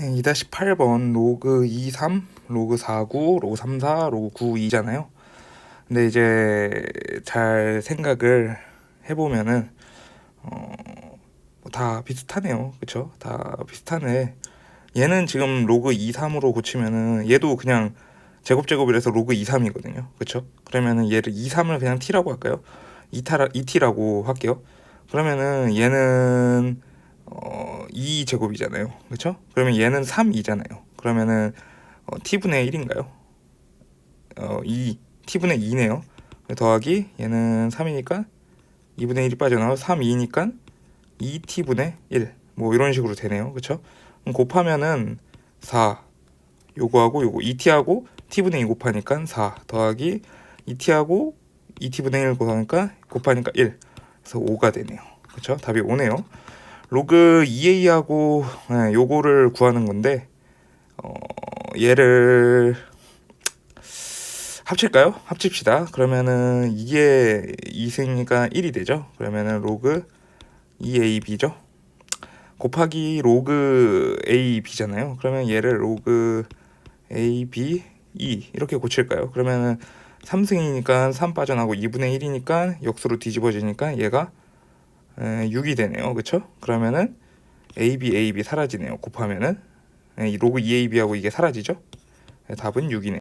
2-8번 로그 23, 로그 49, 로그 34, 로그 92잖아요. 근데 이제 잘 생각을 해보면은 어, 뭐다 비슷하네요. 그쵸? 다 비슷한데 얘는 지금 로그 23으로 고치면은 얘도 그냥 제곱 제곱이라서 로그 23이거든요. 그쵸? 그러면은 얘를 23을 그냥 t라고 할까요? 2타, 2t라고 할게요. 그러면은 얘는 어, 2 제곱이잖아요. 그쵸? 그러면 얘는 3, 2잖아요. 그러면은 어, t분의 1인가요? 어, 2, t분의 2네요. 더하기 얘는 3이니까 2분의 1이 빠져나와 3, 2니까 2t분의 1. 뭐 이런 식으로 되네요. 그럼 곱하면은 4 요거하고 요거 2t하고 t분의 2 곱하니까 4 더하기 2t하고 2t분의 1 곱하니까 곱하니까 1 그래서 5가 되네요. 그쵸? 답이 5네요. 로그 2a하고 네, 요거를 구하는 건데 어, 얘를 합칠까요? 합칩시다. 그러면은 이게 2승이니까 1이 되죠. 그러면은 로그 2ab죠. 곱하기 로그 ab잖아요. 그러면 얘를 로그 ab 2 이렇게 고칠까요? 그러면은 3승이니까 3 빠져나고 2분의 1이니까 역수로 뒤집어지니까 얘가 6이 되네요. 그쵸? 그러면은 AB, AB 사라지네요. 곱하면은 이 로그 2AB하고 이게 사라지죠? 답은 6이네.